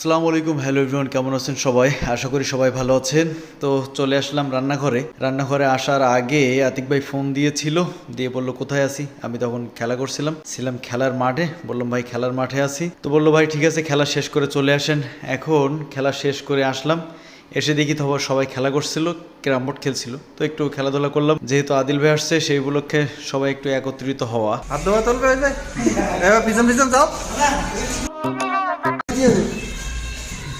আসসালামু আলাইকুম, hello everyone, কেমন আছেন সবাই? আশা করি সবাই ভালো আছেন। তো চলে আসলাম রান্নাঘরে। রান্নাঘরে আসার আগে আতিক ভাই ফোন দিয়েছিল, দিয়ে বলল, কোথায় আছি? আমি তখন খেলা করছিলাম। ছিলাম খেলার মাঠে। বললাম, ভাই, খেলার মাঠে আছি। তো বলল, ভাই, ঠিক আছে, খেলা শেষ করে চলে আসেন। এখন খেলা শেষ করে আসলাম। এসে দেখি তো সবাই খেলা করছিল, ক্যারাম বোর্ড খেলছিল। তো একটু খেলাধুলা করলাম। যেহেতু আদিল ভাই আসছে, সেই উপলক্ষে সবাই একটু একত্রিত হওয়া। হাত দেওয়া চলবে ওই যে পিছন পিছন যাও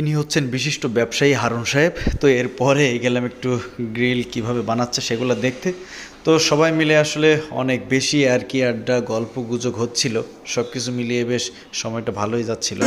ইনি হচ্ছেন বিশিষ্ট ব্যবসায়ী হারুন সাহেব। তো এরপরে গেলাম একটু গ্রিল কীভাবে বানাচ্ছে সেগুলো দেখতে। তো সবাই মিলে আসলে অনেক বেশি আর কি আড্ডা, গল্প গুজব হচ্ছিল। সব কিছু মিলিয়ে বেশ সময়টা ভালোই যাচ্ছিল।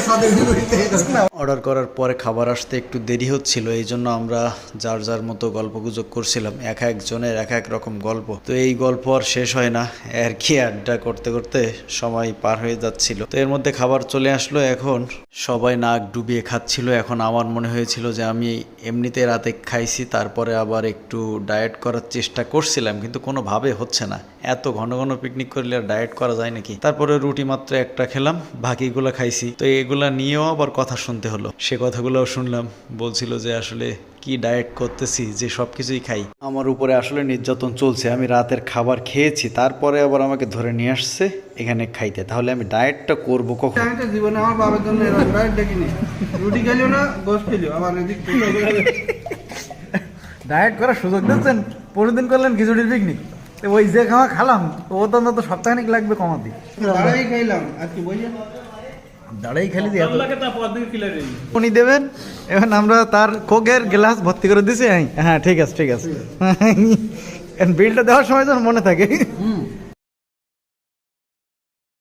অর্ডার করার পরে খাবার আসতে একটু দেরি হচ্ছিল, এই জন্য আমরা যার যার মতো গল্প গুজব করছিলাম, এক একজনের এক এক রকম গল্প। তো এই গল্প আর শেষ হয় না, আর কি আড্ডা করতে করতে সময় পার হয়ে যাচ্ছিল। তো এর মধ্যে খাবার চলে আসলো এখন। সবাই নাক ডুবিয়ে খাচ্ছিল এখন আমার মনে হয়েছিল যে আমি এমনিতে রাতে খাইছি, তারপরে আবার একটু ডায়েট করার চেষ্টা করছিলাম, কিন্তু কোনোভাবে হচ্ছে না। এত ঘন ঘন পিকনিক করলে আর ডায়েট করা যায় নাকি? তারপরে রুটি মাত্র একটা খেলাম বাকিগুলো খাইছি। তো এগুলা নিয়েও আবার কথা শুনতে হলো। সে কথাগুলোও শুনলাম। বলছিল যে আসলে কি ডায়েট করতেছি যে সব কিছুই খাই। আমার উপরে আসলে নির্যাতন চলছে। আমি রাতের খাবার খেয়েছি তারপরে আবার আমাকে ধরে নিয়ে আসছে এখানে খাইতে। তাহলে আমি ডায়েটটা করব কখন? জীবনে আমার বাবার জন্য ডায়েট দেখিনি। রুটি খেলিও না গোস খেলিও। আবার এদিক ডায়েট করার সুযোগ দিচ্ছেন পরের দিন করলেন খিচুড়ির পিকনিক ওই যে খাওয়া খালাম তো ও তো অন্তত সপ্তাহখানিক লাগবে কমাতে। দাঁড়াই খাইলাম আর কি বইয়া দাঁড়াই খেলি দিয়ে উনি দেবেন এখন আমরা তার কোকের গ্লাস ভর্তি করে দিছি হ্যাঁ হ্যাঁ ঠিক আছে। ঠিক আছে। বিলটা দেওয়ার সময় যেন মনে থাকে।